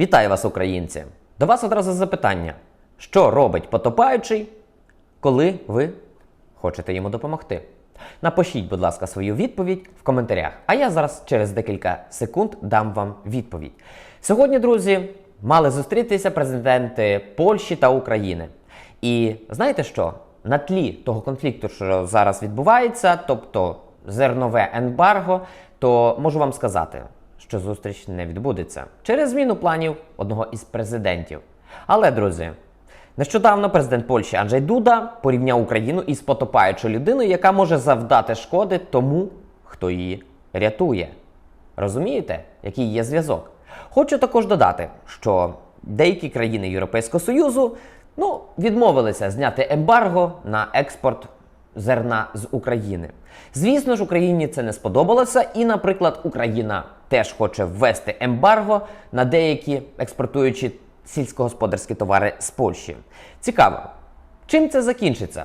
Вітаю вас, українці! До вас одразу запитання: що робить потопаючий, коли ви хочете йому допомогти? Напишіть, будь ласка, свою відповідь в коментарях, а я зараз через декілька секунд дам вам відповідь. Сьогодні, друзі, мали зустрітися президенти Польщі та України. І знаєте що? На тлі того конфлікту, що зараз відбувається, тобто зернове ембарго, то можу вам сказати, що зустріч не відбудеться через зміну планів одного із президентів. Але, друзі, нещодавно президент Польщі Анджей Дуда порівняв Україну із потопаючою людиною, яка може завдати шкоди тому, хто її рятує. Розумієте, який є зв'язок? Хочу також додати, що деякі країни Європейського Союзу ну, відмовилися зняти ембарго на експорт зерна з України. Звісно ж, Україні це не сподобалося, і, наприклад, Україна теж хоче ввести ембарго на деякі експортуючі сільськогосподарські товари з Польщі. Цікаво, чим це закінчиться?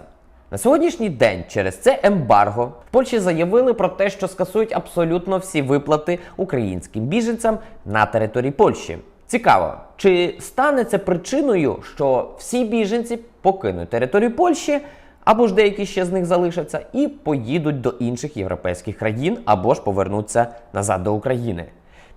На сьогоднішній день через це ембарго в Польщі заявили про те, що скасують абсолютно всі виплати українським біженцям на території Польщі. Цікаво, чи стане це причиною, що всі біженці покинуть територію Польщі, або ж деякі ще з них залишаться, і поїдуть до інших європейських країн, або ж повернуться назад до України.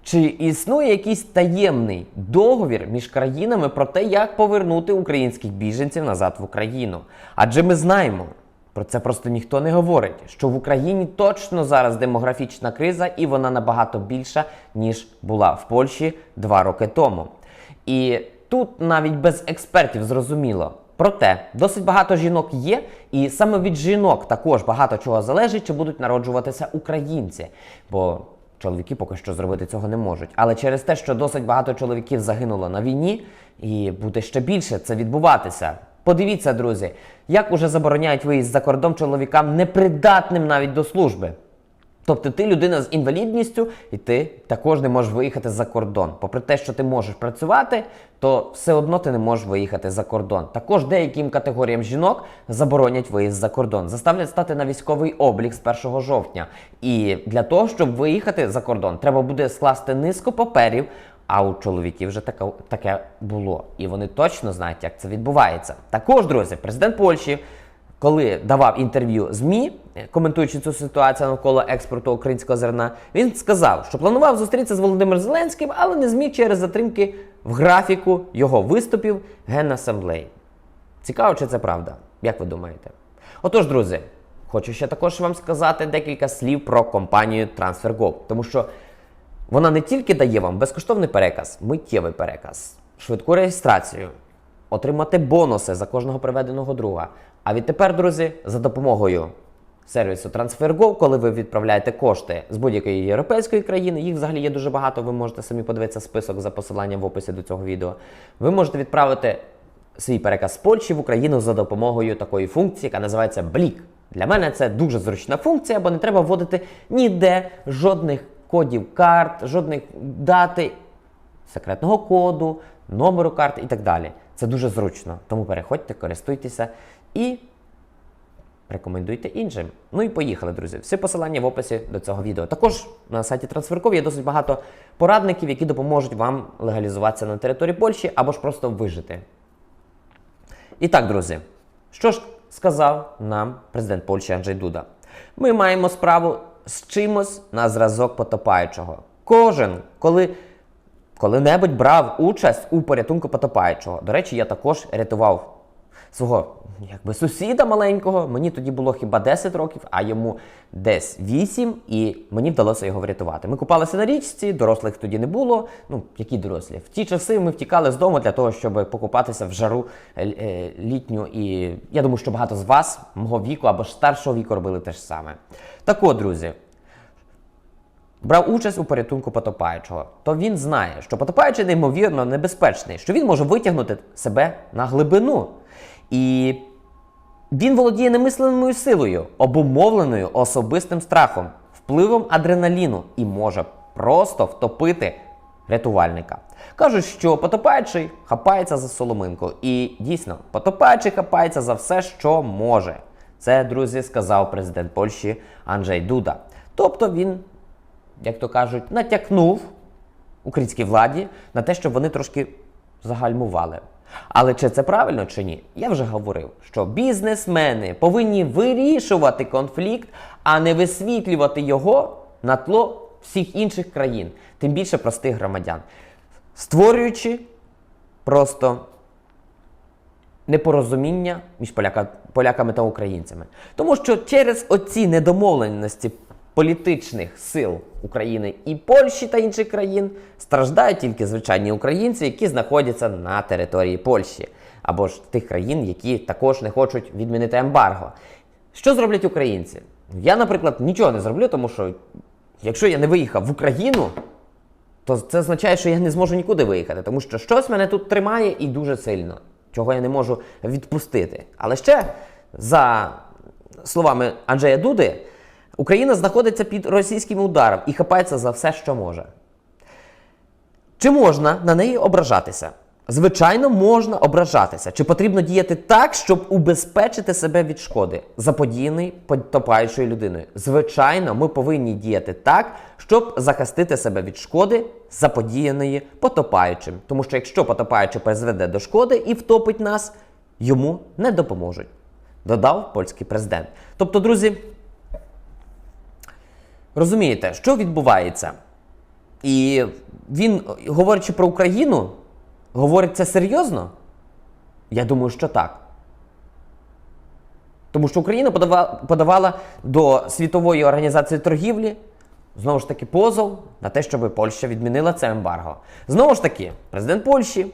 Чи існує якийсь таємний договір між країнами про те, як повернути українських біженців назад в Україну? Адже ми знаємо, про це просто ніхто не говорить, що в Україні точно зараз демографічна криза, і вона набагато більша, ніж була в Польщі два роки тому. І тут навіть без експертів зрозуміло. Проте досить багато жінок є, і саме від жінок також багато чого залежить, чи будуть народжуватися українці. Бо чоловіки поки що зробити цього не можуть. Але через те, що досить багато чоловіків загинуло на війні, і буде ще більше це відбуватися. Подивіться, друзі, як уже забороняють виїзд за кордон чоловікам непридатним навіть до служби. Тобто ти людина з інвалідністю, і ти також не можеш виїхати за кордон. Попри те, що ти можеш працювати, то все одно ти не можеш виїхати за кордон. Також деяким категоріям жінок заборонять виїзд за кордон, заставлять стати на військовий облік з 1 жовтня. І для того, щоб виїхати за кордон, треба буде скласти низку паперів. А у чоловіків вже таке, таке було. І вони точно знають, як це відбувається. Також, друзі, президент Польщі коли давав інтерв'ю ЗМІ, коментуючи цю ситуацію навколо експорту українського зерна, він сказав, що планував зустрітися з Володимиром Зеленським, але не зміг через затримки в графіку його виступів Генасамблеї. Цікаво, чи це правда? Як ви думаєте? Отож, друзі, хочу ще також вам сказати декілька слів про компанію TransferGo, тому що вона не тільки дає вам безкоштовний переказ, миттєвий переказ, швидку реєстрацію, отримати бонуси за кожного приведеного друга. А відтепер, друзі, за допомогою сервісу TransferGo, коли ви відправляєте кошти з будь-якої європейської країни, їх взагалі є дуже багато, ви можете самі подивитися список за посиланням в описі до цього відео. Ви можете відправити свій переказ з Польщі в Україну за допомогою такої функції, яка називається Блік. Для мене це дуже зручна функція, бо не треба вводити ніде жодних кодів карт, жодних дати, секретного коду, номеру карт і так далі. Це дуже зручно. Тому переходьте, користуйтеся і рекомендуйте іншим. Ну і поїхали, друзі. Всі посилання в описі до цього відео. Також на сайті TransferCo є досить багато порадників, які допоможуть вам легалізуватися на території Польщі або ж просто вижити. І так, друзі, що ж сказав нам президент Польщі Анджей Дуда? Ми маємо справу з чимось на зразок потопаючого. Кожен, коли коли-небудь брав участь у порятунку потопаючого. До речі, я також рятував свого якби сусіда маленького. Мені тоді було хіба 10 років, а йому десь 8, і мені вдалося його врятувати. Ми купалися на річці, дорослих тоді не було. Ну, які дорослі? В ті часи ми втікали з дому для того, щоб покупатися в жару е, е, літню. І я думаю, що багато з вас, мого віку або старшого віку, робили те ж саме. Так от, друзі. Брав участь у порятунку потопаючого, то він знає, що потопаючий неймовірно небезпечний, що він може витягнути себе на глибину. І він володіє немисленою силою, обумовленою особистим страхом, впливом адреналіну і може просто втопити рятувальника. Кажуть, що потопаючий хапається за соломинку. І дійсно, потопаючий хапається за все, що може. Це, друзі, сказав президент Польщі Анджей Дуда. Тобто він як то кажуть, натякнув українській владі на те, щоб вони трошки загальмували. Але чи це правильно чи ні? Я вже говорив, що бізнесмени повинні вирішувати конфлікт, а не висвітлювати його на тло всіх інших країн, тим більше простих громадян, створюючи просто непорозуміння між поляка, поляками та українцями. Тому що через оці недомовленості політичних сил України і Польщі та інших країн страждають тільки звичайні українці, які знаходяться на території Польщі або ж тих країн, які також не хочуть відмінити ембарго. Що зроблять українці? Я, наприклад, нічого не зроблю, тому що якщо я не виїхав в Україну, то це означає, що я не зможу нікуди виїхати, тому що щось мене тут тримає і дуже сильно, чого я не можу відпустити. Але ще, за словами Анджея Дуди, Україна знаходиться під російським ударом і хапається за все, що може. Чи можна на неї ображатися? Звичайно, можна ображатися. Чи потрібно діяти так, щоб убезпечити себе від шкоди, заподіяної потопаючою людиною? Звичайно, ми повинні діяти так, щоб захистити себе від шкоди, заподіяної потопаючим. Тому що якщо потопаючий призведе до шкоди і втопить нас, йому не допоможуть. Додав польський президент. Тобто, друзі, розумієте, що відбувається? І він, говорячи про Україну, говорить це серйозно? Я думаю, що так. Тому що Україна подавала, до Світової організації торгівлі знову ж таки позов на те, щоб Польща відмінила це ембарго. Знову ж таки, президент Польщі.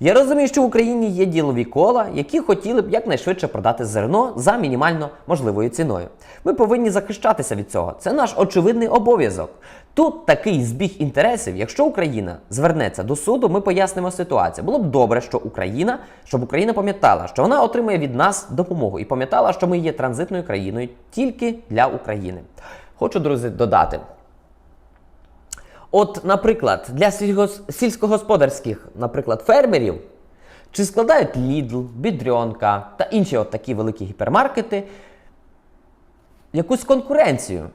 Я розумію, що в Україні є ділові кола, які хотіли б якнайшвидше продати зерно за мінімально можливою ціною. Ми повинні захищатися від цього. Це наш очевидний обов'язок. Тут такий збіг інтересів. Якщо Україна звернеться до суду, ми пояснимо ситуацію. Було б добре, що Україна, щоб Україна пам'ятала, що вона отримує від нас допомогу і пам'ятала, що ми є транзитною країною тільки для України. Хочу, друзі, додати. От, наприклад, для сільськогосподарських, наприклад, фермерів, чи складають Lidl, Бідрьонка та інші от такі великі гіпермаркети якусь конкуренцію.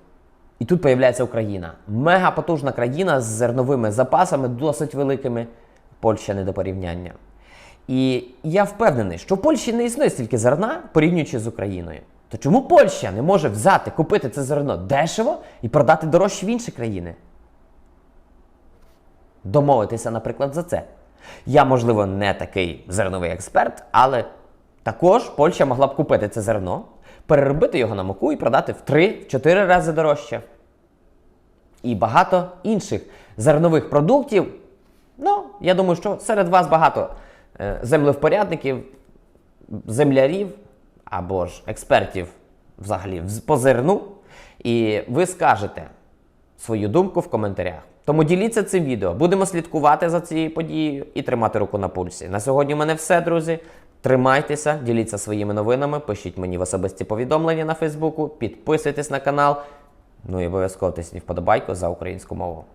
І тут появляється Україна. Мега потужна країна з зерновими запасами досить великими. Польща не до порівняння. І я впевнений, що в Польщі не існує стільки зерна, порівнюючи з Україною. То чому Польща не може взяти, купити це зерно дешево і продати дорожче в інші країни? Домовитися, наприклад, за це. Я, можливо, не такий зерновий експерт, але також Польща могла б купити це зерно, переробити його на муку і продати в 3-4 рази дорожче. І багато інших зернових продуктів. Ну, я думаю, що серед вас багато е, землевпорядників, землярів або ж експертів взагалі по зерну. І ви скажете свою думку в коментарях. Тому діліться цим відео. Будемо слідкувати за цією подією і тримати руку на пульсі. На сьогодні в мене все, друзі. Тримайтеся, діліться своїми новинами, пишіть мені в особисті повідомлення на Фейсбуку, підписуйтесь на канал. Ну і обов'язково тисніть вподобайку за українську мову.